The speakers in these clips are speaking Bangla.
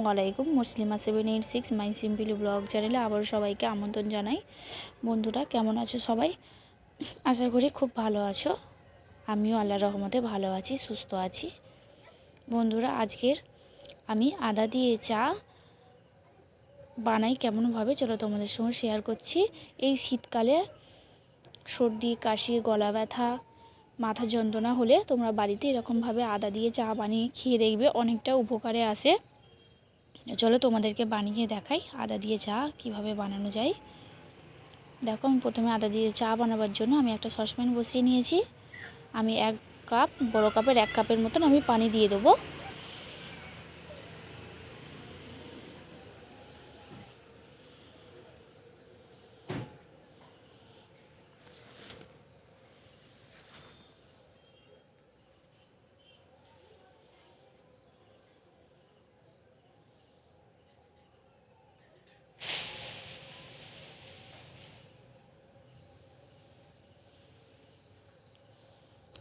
আসসালামু আলাইকুম। Muslima seven eight six my simply blog চ্যানেলে আবারও সবাইকে আমন্ত্রণ জানাই। বন্ধুরা, কেমন আছো সবাই? আশা করি খুব ভালো আছো। আমিও আল্লাহর রহমতে ভালো আছি, সুস্থ আছি। বন্ধুরা, আজকের আমি আদা দিয়ে চা বানাই কেমনভাবে, চলো তোমাদের সঙ্গে শেয়ার করছি। এই শীতকালে সর্দি, কাশি, গলা ব্যথা, মাথা যন্ত্রণা হলে তোমরা বাড়িতে এরকমভাবে আদা দিয়ে চা বানিয়ে খেয়ে দেখবে, অনেকটা উপকারে আসে। চলো তোমাদেরকে বানিয়ে দেখাই, আদা দিয়ে চা কীভাবে বানানো যায়। দেখো, আমি প্রথমে আদা দিয়ে চা বানাবার জন্য আমি একটা সসপ্যান বসিয়ে নিয়েছি। আমি এক কাপ, বড় কাপের এক কাপের মতন আমি পানি দিয়ে দেবো।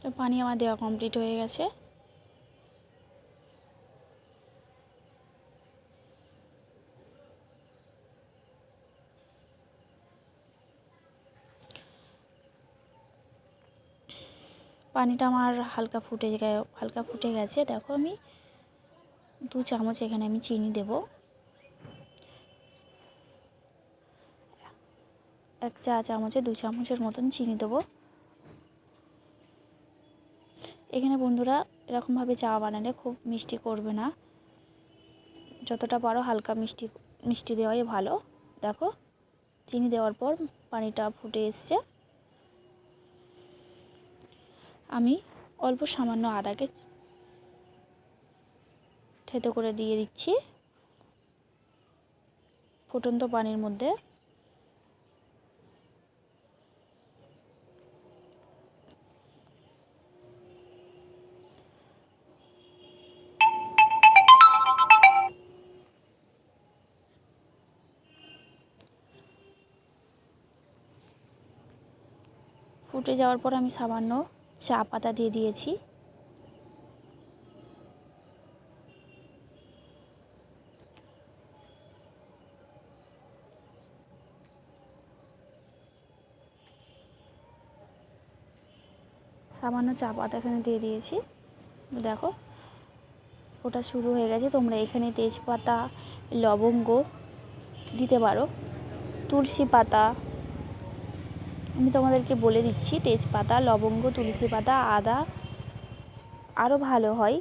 তো পানি আমার দেওয়া কমপ্লিট হয়ে গেছে। পানিটা আমার হালকা ফুটে হালকা ফুটে গেছে। দেখো আমি দু চামচ এখানে আমি চিনি দেব। এক চা চামচে দু চামচের মতন চিনি দেবো। এখানে বন্ধুরা এরকমভাবে চা বানালে খুব মিষ্টি করবে না। যতটা পারো হালকা মিষ্টি মিষ্টি দেওয়াই ভালো। দেখো, চিনি দেওয়ার পর পানিটা ফুটে এসছে। আমি অল্প সামান্য আদাকে থেতো করে দিয়ে দিচ্ছি। ফুটন্ত পানির মধ্যে ফুটে যাওয়ার পর আমি সামান্য চা পাতা দিয়ে দিয়েছি। সামান্য চা পাতা এখানে দিয়ে দিয়েছি। দেখো ওটা শুরু হয়ে গেছে। তোমরা এখানে তেজপাতা, লবঙ্গ দিতে পারো। তুলসী পাতা আমি তোমাদেরকে বলে দিচ্ছি, তেজপাতা, লবঙ্গ, তুলসী পাতা, আদা আরও ভালো হয়।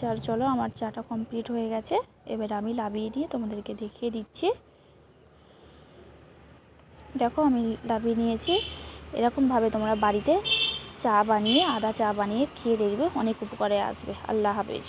চার চলো আমার চাটা কমপ্লিট হয়ে গেছে। এবার আমি লাভিয়ে নিয়ে তোমাদেরকে দেখিয়ে দিচ্ছি। দেখো, আমি লাভিয়ে নিয়েছি। এরকমভাবে তোমরা বাড়িতে চা বানিয়ে, আদা চা বানিয়ে খেয়ে দেখবে, অনেক উপকারে আসবে। আল্লাহ হাফেজ।